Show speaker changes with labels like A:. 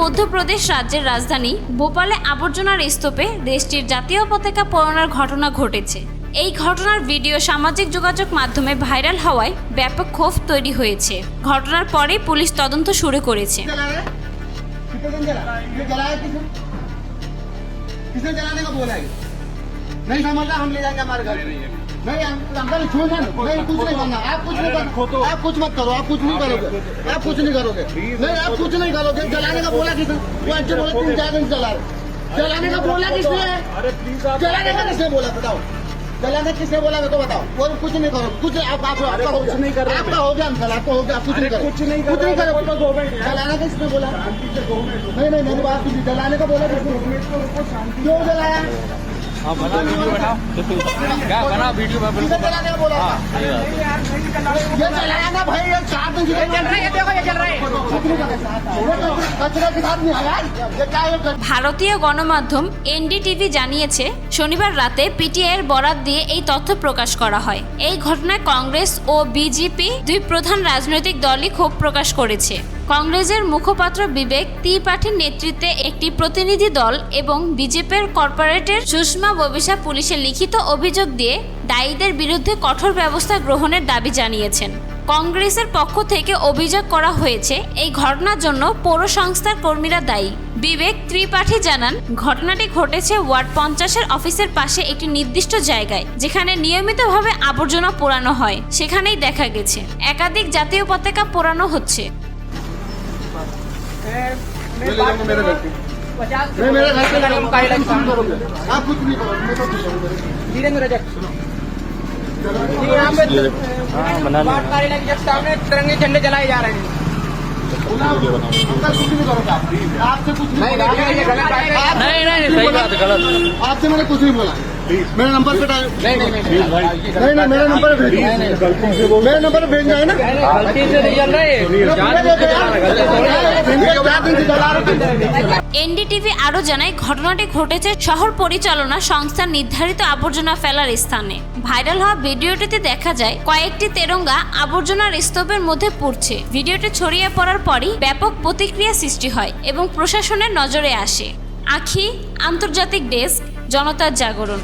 A: মধ্যপ্রদেশ রাজ্যের রাজধানী ভোপালে আবর্জনার স্তূপে দেশটির জাতীয় পতাকা পোড়ানোর ঘটনা ঘটেছে এই ঘটনার ভিডিও সামাজিক যোগাযোগ মাধ্যমে ভাইরাল হওয়ায় ব্যাপক ক্ষোভ তৈরি হয়েছে ঘটনার পরে পুলিশ তদন্ত শুরু করেছে
B: जला रहे कितने दिन जला ये जलाया किसने किसने जलाने का बोला है नहीं समझ रहा हम ले जाएंगे हमारे घर नहीं हम अंदर नहीं कुछ नहीं करना। आप कुछ नहीं करो आप कुछ मत करो आप कुछ नहीं करोगे। आप कुछ नहीं करोगे। नहीं आप कुछ नहीं करोगे। जलाने का बोला किसने? वो बोला चार दिन जला रहे। जलाने का बोला किसने? जलाने का किसने बोला? बताओ। जलाने किसने बोला? मेरे को बताओ। वो कुछ नहीं करो कुछ आप आप आपका हो
C: कुछ नहीं कर
B: आपका हो गया अंकल आपका हो गया। आप कुछ नहीं करो
C: कुछ नहीं कर
B: कुछ नहीं करो जलाने का किसने बोला? नहीं नहीं मेरी बात सुनिए। जलाने का बोला किसने? क्यों जलाया?
D: हाँ बना वीडियो बनाओ क्या बना वीडियो में
B: किसने जलाने का बोला ये जलाया ना भाई ये चार दिन से चल रहा है देखो ये चल रहा है कचरा के साथ नहीं आया ये क्या है ये
A: ভারতীয় গণমাধ্যম এনডিটিভি জানিয়েছে শনিবার রাতে পিটিআইয়ের বরাত দিয়ে এই তথ্য প্রকাশ করা হয় এই ঘটনায় কংগ্রেস ও বিজেপি দুই প্রধান রাজনৈতিক দলই ক্ষোভ প্রকাশ করেছে কংগ্রেসের মুখপাত্র বিবেক ত্রিপাঠীর নেতৃত্বে একটি প্রতিনিধি দল এবং বিজেপির কর্পোরেটের সুষমা ববিসা পুলিশে লিখিত অভিযোগ দিয়ে দায়ীদের বিরুদ্ধে কঠোর ব্যবস্থা গ্রহণের দাবি জানিয়েছেন। কংগ্রেসের পক্ষ থেকে অভিযোগ করা হয়েছে, এই ঘটনার জন্য পৌর সংস্থার কর্মীরা দায়ী। বিবেক ত্রিপাঠী জানান, ঘটনাটি ঘটেছে ওয়ার্ড পঞ্চাশের অফিসের পাশে একটি নির্দিষ্ট জায়গায়, যেখানে নিয়মিতভাবে আবর্জনা পোড়ানো হয়। সেখানেই দেখা গেছে, একাধিক জাতীয় পতাকা পোড়ানো হচ্ছে।
B: मैं घर पे काम आप कुछ नहीं मैं तो
C: तिरंगे झंडे जलाए जा रहे हैं।
B: आपसे नहीं
D: नहीं सही बात गलत
B: आपसे मैंने कुछ नहीं बोला। मेरा नंबर पे
C: नहीं नहीं
B: मेरा नंबर मेरा नंबर भेजना है ना।
C: गलती से
A: এনডিটিভি আরও জানায়, ঘটনাটি ঘটেছে শহর পরিচালনা সংস্থার নির্ধারিত আবর্জনা ফেলার স্থানে। ভাইরাল হওয়া ভিডিওটিতে দেখা যায়, কয়েকটি তেরঙ্গা আবর্জনার স্তূপের মধ্যে পড়ছে। ভিডিওটি ছড়িয়ে পড়ার পরই ব্যাপক প্রতিক্রিয়া সৃষ্টি হয় এবং প্রশাসনের নজরে আসে। আখি, আন্তর্জাতিক ডেস্ক, জনতার জাগরণ।